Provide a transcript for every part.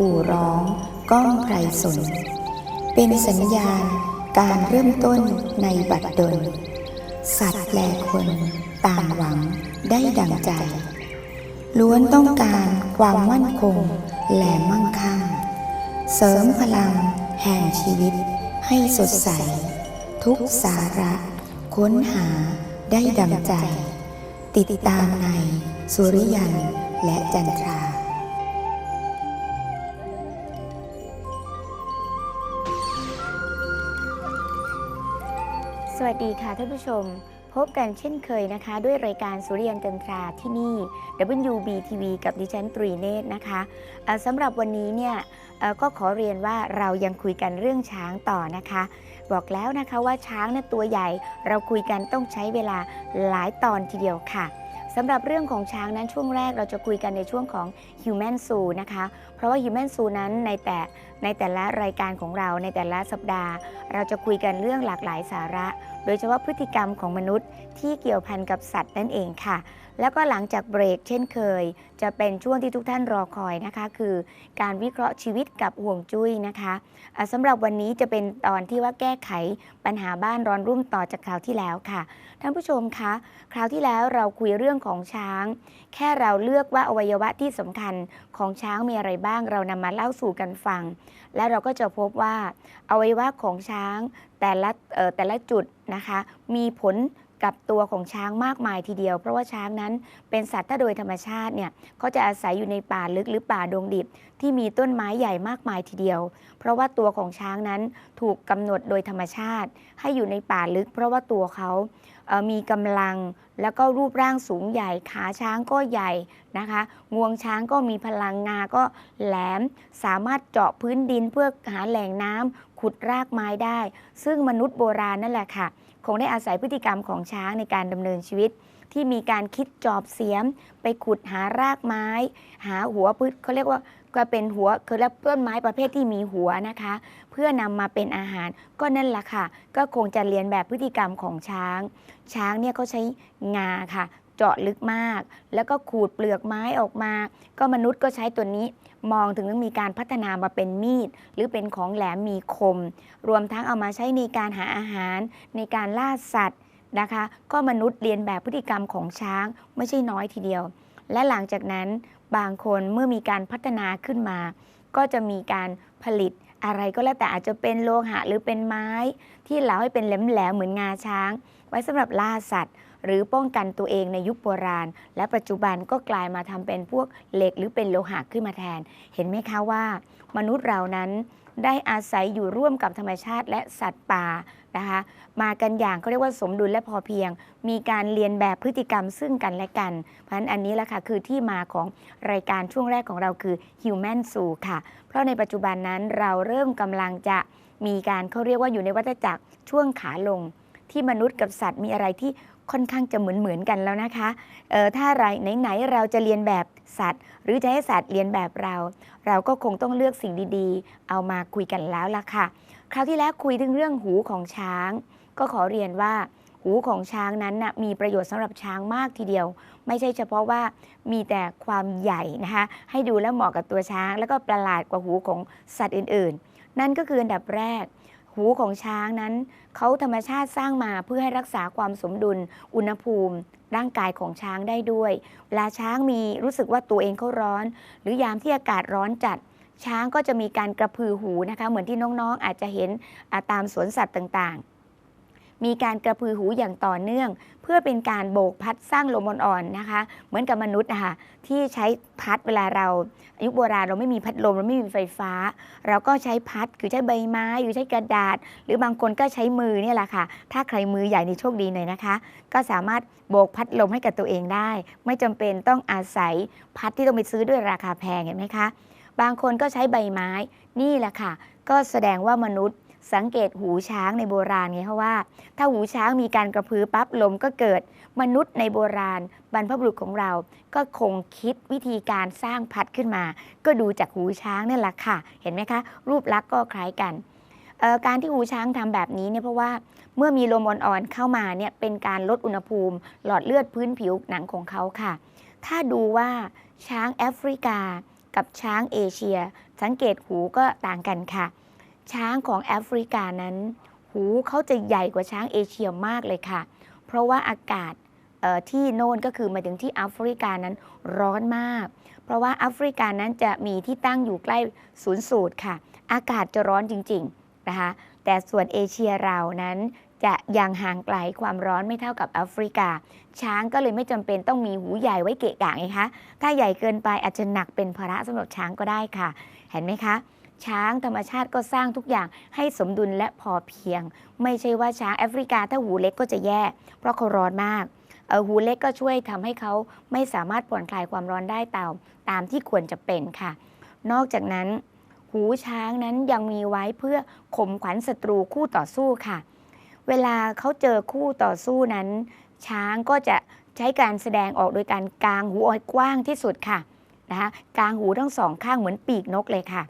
กู่ร้อง ก้องไพรสน เป็นสัญญาณการเริ่มต้นในบัดดล สัตว์และคนต่างหวังได้ดังใจ ล้วนต้องการความมั่นคงและมั่งคั่ง เสริมพลังแห่งชีวิตให้สดใส ทุกสาระค้นหาได้ดังใจ ติดตามในสุริยันและจันทรา สวัสดีค่ะท่านผู้ชม พบกันเช่นเคยนะคะ ด้วยรายการสุริยันจันทราที่นี่ WBTV กับดิฉันตรีเนตรนะคะสำหรับวันนี้เนี่ยก็ขอเรียนว่าเรายังคุยกันเรื่องช้างต่อนะคะ บอกแล้วนะคะว่าช้างเนี่ยตัวใหญ่ เราคุยกันต้องใช้เวลาหลายตอนทีเดียวค่ะสำหรับเรื่องของช้างนั้นช่วงแรกเราจะคุยกันในช่วงของ Human Zoo นะคะ เพราะว่า Human Zoo นั้นในแต่ในแต่ละรายการของเราในแต่ละสัปดาห์ เราจะคุยกันเรื่องหลากหลายสาระ โดยเฉพาะพฤติกรรมของมนุษย์ที่เกี่ยวพันกับสัตว์นั่นเองค่ะ แล้วก็หลังจากเบรกเช่นเคย จะเป็นช่วงที่ทุกท่านรอคอยนะคะ คือการวิเคราะห์ชีวิตกับห่วงจุ้ยนะคะะสำหรับวันนี้จะเป็นตอนที่ว่าแก้ไขปัญหาบ้านร้อนรุ่มต่อจากคราวที่แล้วค่ะ ท่านผู้ชมคะคราวที่แล้วเราคุยเรื่องของช้าง แค่เราเลือกว่าอวัยวะที่สำคัญ ของช้างมีอะไรบ้างเรานำมาเล่าสู่กันฟัง และเราก็จะพบว่าอวัยวะของช้างแต่ละแต่ละจุดนะคะ มีผลกับตัวของช้างมากมายทีเดียว เพราะว่าช้างนั้นเป็นสัตว์ถ้าโดยธรรมชาติเนี่ยเขาจะอาศัยอยู่ในป่าลึกหรือป่าดงดิบ ที่มีต้นไม้ใหญ่มากมายทีเดียว เพราะว่าตัวของช้างนั้นถูกกำหนดโดยธรรมชาติ ให้อยู่ในป่าลึก เพราะว่าตัวเขา มีกำลังแล้วก็รูปร่างสูงใหญ่ ขาช้างก็ใหญ่นะคะ งวงช้างก็มีพลังงาก็แหลม สามารถเจาะพื้นดินเพื่อหาแหล่งน้ำขุดรากไม้ได้ ซึ่งมนุษย์โบราณนั่นแหละค่ะ คงได้อาศัยพฤติกรรมของช้างในการดำเนินชีวิต ที่มีการคิดจอบเสียม ไปขุดหารากไม้ หาหัวพืชเขาเรียกว่า ก็เป็นหัวคือแล้วต้นไม้ประเภทที่มีหัวนะคะ เพื่อนำมาเป็นอาหารก็นั่นแหละค่ะ ก็คงจะเรียนแบบพฤติกรรมของช้าง ช้างเนี่ยเขาใช้งาค่ะ เจาะลึกมาก แล้วก็ขูดเปลือกไม้ออกมา ก็มนุษย์ก็ใช้ตัวนี้มองถึงมีการพัฒนามาเป็นมีด หรือเป็นของแหลมมีคม รวมทั้งเอามาใช้ในการหาอาหาร ในการล่าสัตว์นะคะ ก็มนุษย์เรียนแบบพฤติกรรมของช้างไม่ใช่น้อยทีเดียว และหลังจากนั้น บางคนเมื่อมีการพัฒนาขึ้นมา ก็จะมีการผลิตอะไรก็แล้วแต่อาจจะเป็นโลหะหรือเป็นไม้ ที่เหลาให้เป็นแหลมๆเหมือนงาช้าง ไว้สำหรับล่าสัตว์ หรือป้องกันตัวเองในยุคโบราณ และปัจจุบันก็กลายมาทำเป็นพวกเหล็กหรือเป็นโลหะขึ้นมาแทน เห็นไหมคะว่า มนุษย์เรานั้น ได้อาศัยอยู่ร่วมกับธรรมชาติและสัตว์ป่านะคะมากันอย่างเขาเรียกว่าสมดุลและพอเพียง มีการเรียนแบบพฤติกรรมซึ่งกันและกัน เพราะฉะนั้นอันนี้แหละค่ะคือที่มาของรายการช่วงแรกของเราคือ Human Zoo ค่ะ เพราะในปัจจุบันนั้นเราเริ่มกำลังจะมีการเขาเรียกว่าอยู่ในวัฏจักรช่วงขาลง ที่มนุษย์กับสัตว์มีอะไรที่ค่อนข้างจะเหมือนเหมือนๆกันแล้วนะคะเออถ้าไรไหนๆเราจะเรียนแบบสัตว์ หรือจะให้สัตว์เรียนแบบเรา เราก็คงต้องเลือกสิ่งดีๆ เอามาคุยกันแล้วล่ะค่ะ คราวที่แล้วคุยถึงเรื่องหูของช้าง ก็ขอเรียนว่า หูของช้างนั้นนะมีประโยชน์สำหรับช้างมากทีเดียว ไม่ใช่เฉพาะว่ามีแต่ความใหญ่นะคะให้ดูแล้วเหมาะกับตัวช้าง แล้วก็ประหลาดกว่าหูของสัตว์อื่นๆ นั่นก็คืออันดับแรก หูของช้างนั้น เขาธรรมชาติสร้างมาเพื่อให้รักษาความสมดุล อุณหภูมิ ร่างกายของช้างได้ด้วยเวลาช้างมีรู้สึกว่าตัวเองเขาร้อน หรือยามที่อากาศร้อนจัด ช้างก็จะมีการกระพือหูนะคะ เหมือนที่น้องๆอาจจะเห็นาตามสวนสัตว์ต่างๆ มีการกระพือหูอย่างต่อเนื่อง เพื่อเป็นการโบกพัดสร้างลมอ่อนๆนะคะ เหมือนกับมนุษย์นะคะที่ใช้พัดเวลาเราอายุคโบราณเราไม่มีพัดลมเราไม่มีไฟฟ้า เราก็ใช้พัดคือใช้ใบไม้หรือใช้กระดาษ หรือบางคนก็ใช้มือเนี่ยแหละค่ะ ถ้าใครมือใหญ่นี่โชคดีหน่อยนะคะ ก็สามารถโบกพัดลมให้กับตัวเองได้ ไม่จำเป็นต้องอาศัยพัดที่ต้องไปซื้อด้วยราคาแพงเห็นไหมคะบางคนก็ใช้ใบไม้นี่แหละค่ะ ก็แสดงว่ามนุษย์ สังเกตหูช้างในโบราณไงเพราะว่า ถ้าหูช้างมีการกระพือปั๊บลมก็เกิดมนุษย์ในโบราณ บรรพบุรุษของเราก็คงคิดวิธีการสร้างพัดขึ้นมา ก็ดูจากหูช้างนี่แหละค่ะ เห็นไหมคะ รูปลักษณ์ก็คล้ายกัน การที่หูช้างทำแบบนี้เนี่ยเพราะว่าเมื่อมีลมอ่อนๆเข้ามาเนี่ยเป็นการลดอุณหภูมิ หลอดเลือดพื้นผิวหนังของเขาค่ะ ถ้าดูว่าช้างแอฟริกากับช้างเอเชีย สังเกตหูก็ต่างกันค่ะ ช้างของแอฟริกานั้น หูเขาจะใหญ่กว่าช้างเอเชียมากเลยค่ะ เพราะว่าอากาศที่โน่นก็คือมาถึงที่แอฟริกานั้นร้อนมาก เพราะว่าแอฟริกานั้นจะมีที่ตั้งอยู่ใกล้ศูนย์สูตรค่ะ อากาศจะร้อนจริงๆนะคะแต่ส่วนเอเชียเรานั้นจะยังห่างไกลความร้อนไม่เท่ากับแอฟริกา ช้างก็เลยไม่จำเป็นต้องมีหูใหญ่ไว้เกะกะไงคะถ้าใหญ่เกินไปอาจจะหนักเป็นภาระสำหรับช้างก็ได้ค่ะ เห็นไหมคะ ช้างธรรมชาติก็สร้างทุกอย่างให้สมดุลและพอเพียง ไม่ใช่ว่าช้างแอฟริกาถ้าหูเล็กก็จะแย่ เพราะเขาร้อนมากหูเล็กก็ช่วยทำให้เขาไม่สามารถผ่อนคลายความร้อนได้ตามตามที่ควรจะเป็นค่ะ นอกจากนั้น หูช้างนั้นยังมีไว้เพื่อข่มขวัญศัตรูคู่ต่อสู้ค่ะ เวลาเขาเจอคู่ต่อสู้นั้น ช้างก็จะใช้การแสดงออกโดยการกางหูออกกว้างที่สุดค่ะนะคะกางหูทั้งสองข้างเหมือนปีกนกเลยค่ะ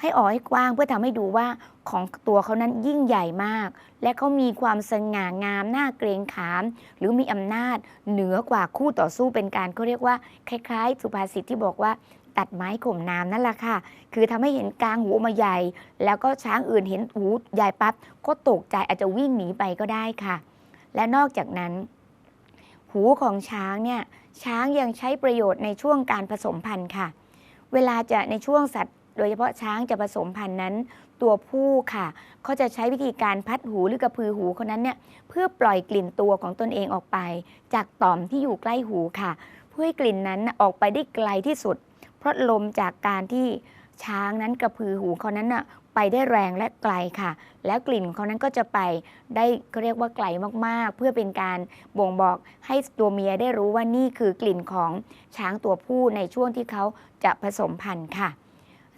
ให้ออกให้กว้างเพื่อทำให้ดูว่าของตัวเขานั้นยิ่งใหญ่มาก และเขามีความสง่างามน่าเกรงขาม หรือมีอำนาจเหนือกว่าคู่ต่อสู้เป็นการเขาเรียกว่า คล้าย ๆ สุภาษิตที่บอกว่าตัดไม้ข่มน้ำนั่นแหละค่ะ คือทำให้เห็นกลางหูมาใหญ่ แล้วก็ช้างอื่นเห็นหูใหญ่ปั๊บก็ตกใจอาจจะวิ่งหนีไปก็ได้ค่ะ และนอกจากนั้น หูของช้างเนี่ยช้างยังใช้ประโยชน์ในช่วงการผสมพันธุ์ค่ะ เวลาจะในช่วงสัตว์ โดยเฉพาะช้างจะผสมพันธุ์นั้น ตัวผู้ค่ะเขาจะใช้วิธีการพัดหูหรือกระพือหูคนนั้นเนี่ยเพื่อปล่อยกลิ่นตัวของตนเองออกไป จากต่อมที่อยู่ใกล้หูค่ะ เพื่อให้กลิ่นนั้นออกไปได้ไกลที่สุด เพราะลมจากการที่ช้างนั้นกระพือหูเขานั้นน่ะไปได้แรงและไกลค่ะ แล้วกลิ่นเขานั้นก็จะไปได้เขาเรียกว่าไกลมากๆ เพื่อเป็นการบ่งบอกให้ตัวเมียได้รู้ว่านี่คือกลิ่นของช้างตัวผู้ในช่วงที่เขาจะผสมพันธุ์ค่ะ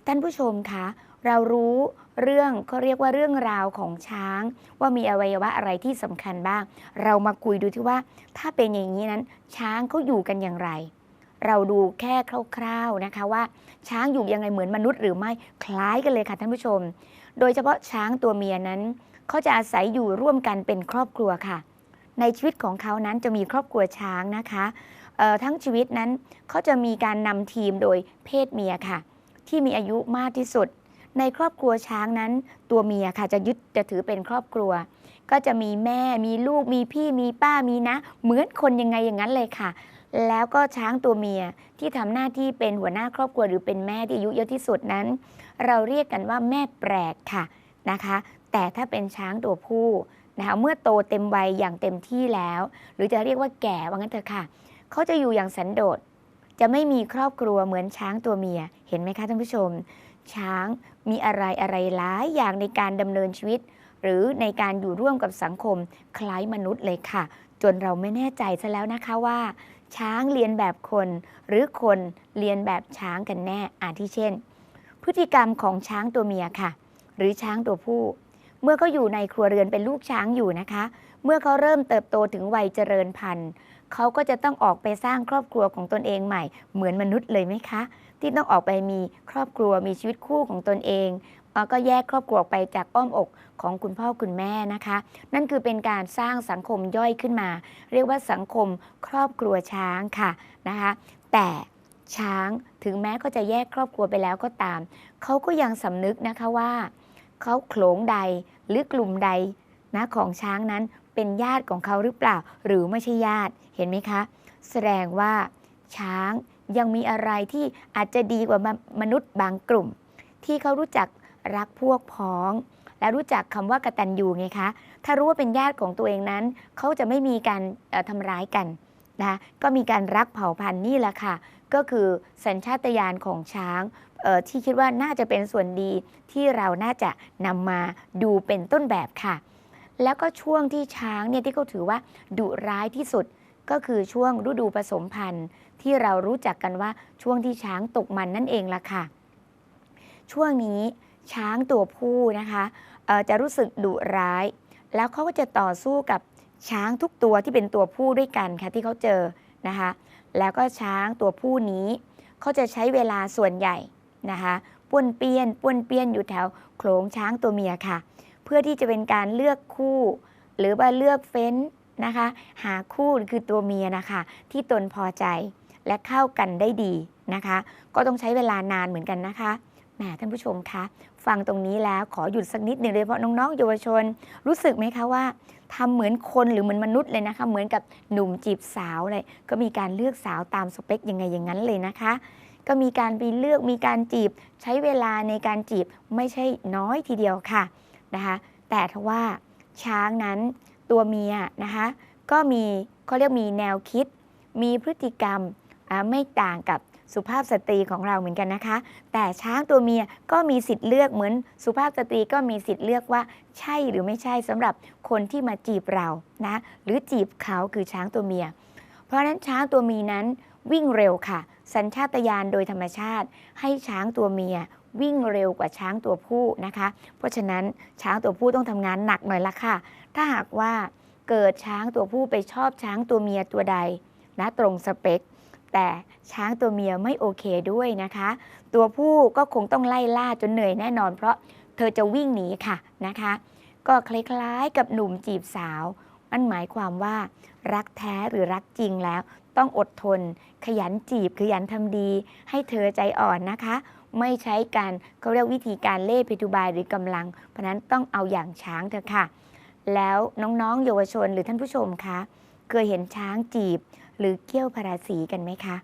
ท่านผู้ชมคะเรารู้เรื่องเขาเรียกว่าเรื่องราวของช้าง ว่ามีอวัยวะอะไรที่สำคัญบ้าง เรามาคุยดูที่ว่า ถ้าเป็นอย่างนี้นั้น ช้างเขาอยู่กันอย่างไร เราดูแค่คร่าวๆนะคะว่า ช้างอยู่ยังไงเหมือนมนุษย์หรือไม่คล้ายกันเลยค่ะท่านผู้ชม โดยเฉพาะช้างตัวเมียนั้นเขาจะอาศัยอยู่ร่วมกันเป็นครอบครัวค่ะ ในชีวิตของเขานั้นจะมีครอบครัวช้างนะคะทั้งชีวิตนั้นเขาจะมีการนำทีมโดยเพศเมียค่ะ ที่มีอายุมากที่สุด ในครอบครัวช้างนั้น ตัวเมียค่ะจะยึดจะถือเป็นครอบครัว ก็จะมีแม่มีลูกมีพี่มีป้ามีนะ เหมือนคนยังไงอย่างนั้นเลยค่ะ แล้วก็ช้างตัวเมียที่ทำหน้าที่เป็นหัวหน้าครอบครัวหรือเป็นแม่ที่อายุเยอะที่สุดนั้น เราเรียกกันว่าแม่แปลกค่ะนะคะ แต่ถ้าเป็นช้างตัวผู้นะคะเมื่อโตเต็มวัยอย่างเต็มที่แล้ว หรือจะเรียกว่าแก่ว่างั้นเถอะค่ะ เขาจะอยู่อย่างสันโดษ จะไม่มีครอบครัวเหมือนช้างตัวเมีย เห็นไหมคะท่านผู้ชม ช้างมีอะไรอะไรหลายอย่างในการดำเนินชีวิต หรือในการอยู่ร่วมกับสังคมคล้ายมนุษย์เลยค่ะ จนเราไม่แน่ใจซะแล้วนะคะว่า ช้างเรียนแบบคน หรือคนเรียนแบบช้างกันแน่อาทิเช่น พฤติกรรมของช้างตัวเมียค่ะ หรือช้างตัวผู้ เมื่อเขาอยู่ในครัวเรือนเป็นลูกช้างอยู่นะคะ เมื่อเขาเริ่มเติบโตถึงวัยเจริญพันธุ์ เขาก็จะต้องออกไปสร้างครอบครัวของตนเองใหม่ เหมือนมนุษย์เลยไหมคะ ที่ต้องออกไปมีครอบครัวมีชีวิตคู่ของตนเองก็แยกครอบครัวไปจากอ้อมอกของคุณพ่อคุณแม่นะคะ นั่นคือเป็นการสร้างสังคมย่อยขึ้นมา เรียกว่าสังคมครอบครัวช้างค่ะนะคะ แต่ช้างถึงแม้เขาจะแยกครอบครัวไปแล้วก็ตาม เขาก็ยังสำนึกนะคะว่า เขาโขลงใดหรือกลุ่มใดนะของช้างนั้น เป็นญาติของเขาหรือเปล่า หรือไม่ใช่ญาติเห็นไหมคะ แสดงว่าช้างยังมีอะไรที่อาจจะดีกว่ามนุษย์บางกลุ่ม ที่เขารู้จักรักพวกพ้อง และรู้จักคำว่ากตัญญูไงคะ ถ้ารู้ว่าเป็นญาติของตัวเองนั้น เขาจะไม่มีการเอ่อทำร้ายกันนะก็มีการรักเผ่าพันธุ์นี่แหละค่ะ ก็คือสัญชาตญาณของช้างที่คิดว่าน่าจะเป็นส่วนดีที่เราน่าจะนำมาดูเป็นต้นแบบค่ะ แล้วก็ช่วงที่ช้างเนี่ยที่เขาถือว่าดุร้ายที่สุดก็คือช่วงฤดูผสมพันธุ์ ที่เรารู้จักกันว่าช่วงที่ช้างตกมันนั่นเองล่ะค่ะ ช่วงนี้ช้างตัวผู้นะคะจะรู้สึกดุร้าย แล้วเขาก็จะต่อสู้กับช้างทุกตัวที่เป็นตัวผู้ด้วยกันค่ะที่เขาเจอนะคะ แล้วก็ช้างตัวผู้นี้เขาจะใช้เวลาส่วนใหญ่นะคะป้วนเปี้ยนป้วนเปี้ยนอยู่แถวโขลงช้างตัวเมียค่ะ เพื่อที่จะเป็นการเลือกคู่ หรือว่าเลือกเฟ้นนะคะ หาคู่คือตัวเมียนะคะ ที่ตนพอใจและเข้ากันได้ดีนะคะ ก็ต้องใช้เวลานานเหมือนกันนะคะแหมท่านผู้ชมคะฟังตรงนี้แล้วขอหยุดสักนิดหนึ่งเลยเพราะน้องๆเยาวชน รู้สึกไหมคะว่าทำเหมือนคนหรือเหมือนมนุษย์เลยนะคะ เหมือนกับหนุ่มจีบสาวเลยก็มีการเลือกสาวตามสเปคยังไงอย่างนั้นเลยนะคะ ก็มีการไปเลือกมีการจีบ ใช้เวลาในการจีบไม่ใช่น้อยทีเดียวค่ะ นะคะแต่ทว่าช้างนั้นตัวเมียนะคะก็มีเขาเรียกมีแนวคิด มีพฤติกรรมไม่ต่างกับสุภาพสตรีของเราเหมือนกันนะคะ แต่ช้างตัวเมียก็มีสิทธิ์เลือกเหมือนสุภาพสตรีก็มีสิทธิ์เลือกว่า ใช่หรือไม่ใช่สำหรับคนที่มาจีบเรานะหรือจีบเขาคือช้างตัวเมีย เพราะฉะนั้นช้างตัวเมียนั้นวิ่งเร็วค่ะ สัญชาตญาณโดยธรรมชาติ ให้ช้างตัวเมีย วิ่งเร็วกว่าช้างตัวผู้นะคะ เพราะฉะนั้นช้างตัวผู้ต้องทำงานหนักหน่อยละค่ะ ถ้าหากว่าเกิดช้างตัวผู้ไปชอบช้างตัวเมียตัวใดนะตรงสเปค แต่ช้างตัวเมียไม่โอเคด้วยนะคะ ตัวผู้ก็คงต้องไล่ล่าจนเหนื่อยแน่นอน เพราะเธอจะวิ่งหนีค่ะนะคะ ก็คล้ายๆกับหนุ่มจีบสาวนั่นหมายความว่ารักแท้หรือรักจริงแล้ว ต้องอดทน ขยันจีบขยันทำดี ให้เธอใจอ่อนนะคะ ไม่ใช้การเขาเรียกวิธีการเล่ห์พิทุบายหรือกำลัง เพราะนั้นต้องเอาอย่างช้างเถอะค่ะ แล้วน้องๆ เยาวชนหรือท่านผู้ชมคะเคยเห็นช้างจีบ หรือเกี้ยวพาราสีกันไหมคะ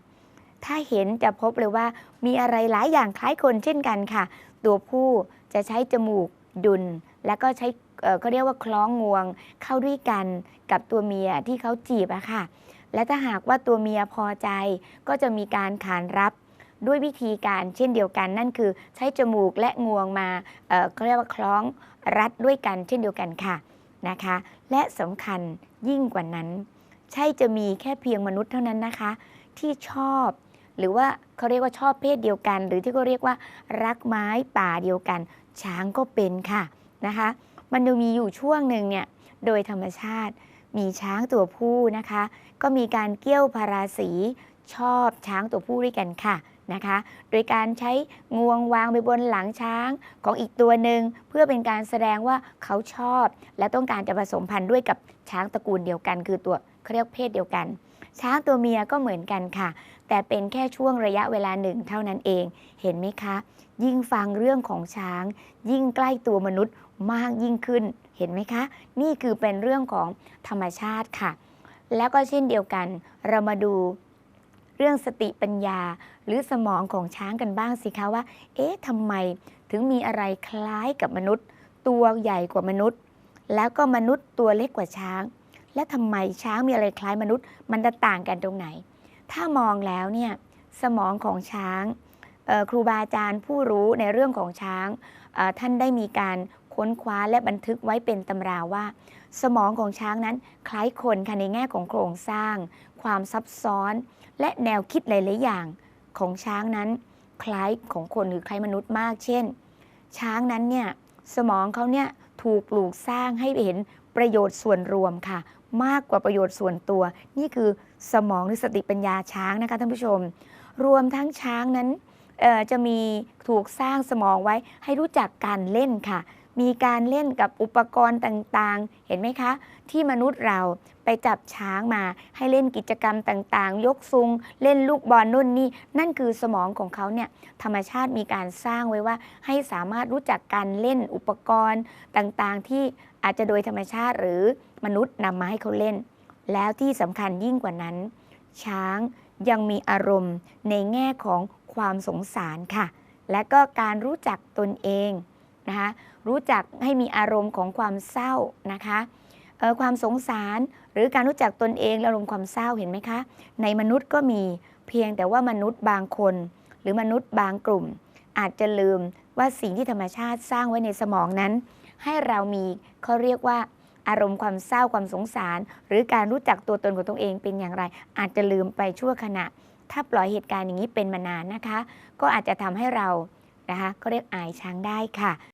ถ้าเห็นจะพบเลยว่ามีอะไรหลายอย่างคล้ายคนเช่นกันค่ะ ตัวผู้จะใช้จมูกดุลแล้วก็ใช้เอ่อเขาเรียกว่าคล้องงวงเข้าด้วยกันกับตัวเมียที่เขาจีบอะค่ะ และถ้าหากว่าตัวเมียพอใจก็จะมีการขานรับ ด้วยวิธีการเช่นเดียวกันนั่นคือใช้จมูกและงวงมาเขาเรียกว่าคล้องรัดด้วยกันเช่นเดียวกันค่ะนะคะ และสำคัญยิ่งกว่านั้น ใช่จะมีแค่เพียงมนุษย์เท่านั้นนะคะ ที่ชอบ หรือว่าเขาเรียกว่าชอบเพศเดียวกัน หรือที่เขาเรียกว่า รักไม้ป่าเดียวกัน ช้างก็เป็นค่ะนะคะ มันยังมีอยู่ช่วงหนึ่งเนี่ยโดยธรรมชาติมีช้างตัวผู้นะคะ ก็มีการเกี้ยวพาราสีชอบช้างตัวผู้ด้วยกันค่ะ นะคะ โดยการใช้งวงวางไปบนหลังช้างของอีกตัวหนึ่งเพื่อเป็นการแสดงว่าเขาชอบ และต้องการจะผสมพันธุ์ด้วยกับช้างตระกูลเดียวกัน คือตัวเขาเรียกเพศเดียวกัน ช้างตัวเมียก็เหมือนกันค่ะ แต่เป็นแค่ช่วงระยะเวลาหนึ่งเท่านั้นเอง เห็นไหมคะ ยิ่งฟังเรื่องของช้าง ยิ่งใกล้ตัวมนุษย์มากยิ่งขึ้น เห็นไหมคะ นี่คือเป็นเรื่องของธรรมชาติค่ะ แล้วก็เช่นเดียวกัน เรามาดู เรื่องสติปัญญา หรือสมองของช้างกันบ้างสิคะว่า เอ๊ะทำไมถึงมีอะไรคล้ายกับมนุษย์ ตัวใหญ่กว่ามนุษย์ แล้วก็มนุษย์ตัวเล็กกว่าช้าง และทำไมช้างมีอะไรคล้ายมนุษย์ มันจะต่างกันตรงไหน ถ้ามองแล้วเนี่ยสมองของช้างครูบาอาจารย์ผู้รู้ในเรื่องของช้างท่านได้มีการ ค้นคว้าและบันทึกไว้เป็นตำราว่า สมองของช้างนั้นคล้ายคนค่ะในแง่ของโครงสร้าง ความซับซ้อน และแนวคิดหลายๆอย่างของช้างนั้น คล้ายของคนหรือคล้ายมนุษย์มาก เช่น ช้างนั้นเนี่ยสมองเขาเนี่ยถูกปลูกสร้างให้เห็นประโยชน์ส่วนรวมค่ะ มากกว่าประโยชน์ส่วนตัว นี่คือสมองหรือสติปัญญาช้างนะคะท่านผู้ชม รวมทั้งช้างนั้นจะมีถูกสร้างสมองไว้ให้รู้จักการเล่นค่ะ มีการเล่นกับอุปกรณ์ต่างๆ เห็นไหมคะ ที่มนุษย์เราไปจับช้างมาให้เล่นกิจกรรมต่างๆ ยกซุง เล่นลูกบอลนู่นนี่นั่นคือสมองของเขาเนี่ยธรรมชาติมีการสร้างไว้ว่า ให้สามารถรู้จักการเล่นอุปกรณ์ต่างๆ ที่อาจจะโดยธรรมชาติหรือมนุษย์นำมาให้เขาเล่น แล้วที่สำคัญยิ่งกว่านั้น ช้างยังมีอารมณ์ในแง่ของความสงสารค่ะ และก็การรู้จักตนเอง นะคะรู้จักให้มีอารมณ์ของความเศร้านะคะความสงสารหรือการรู้จักตนเองอารมณ์ความเศร้าเห็นไหมคะ ในมนุษย์ก็มีเพียงแต่ว่ามนุษย์บางคน หรือมนุษย์บางกลุ่ม อาจจะลืมว่าสิ่งที่ธรรมชาติสร้างไว้ในสมองนั้น ให้เรามีเขาเรียกว่าอารมณ์ความเศร้าความสงสาร หรือการรู้จักตัวตนของตัวเองเป็นอย่างไร อาจจะลืมไปชั่วขณะ ถ้าปล่อยเหตุการณ์อย่างนี้เป็นมานานนะคะ ก็อาจจะทำให้เรานะคะก็เรียกอายช้างได้ค่ะ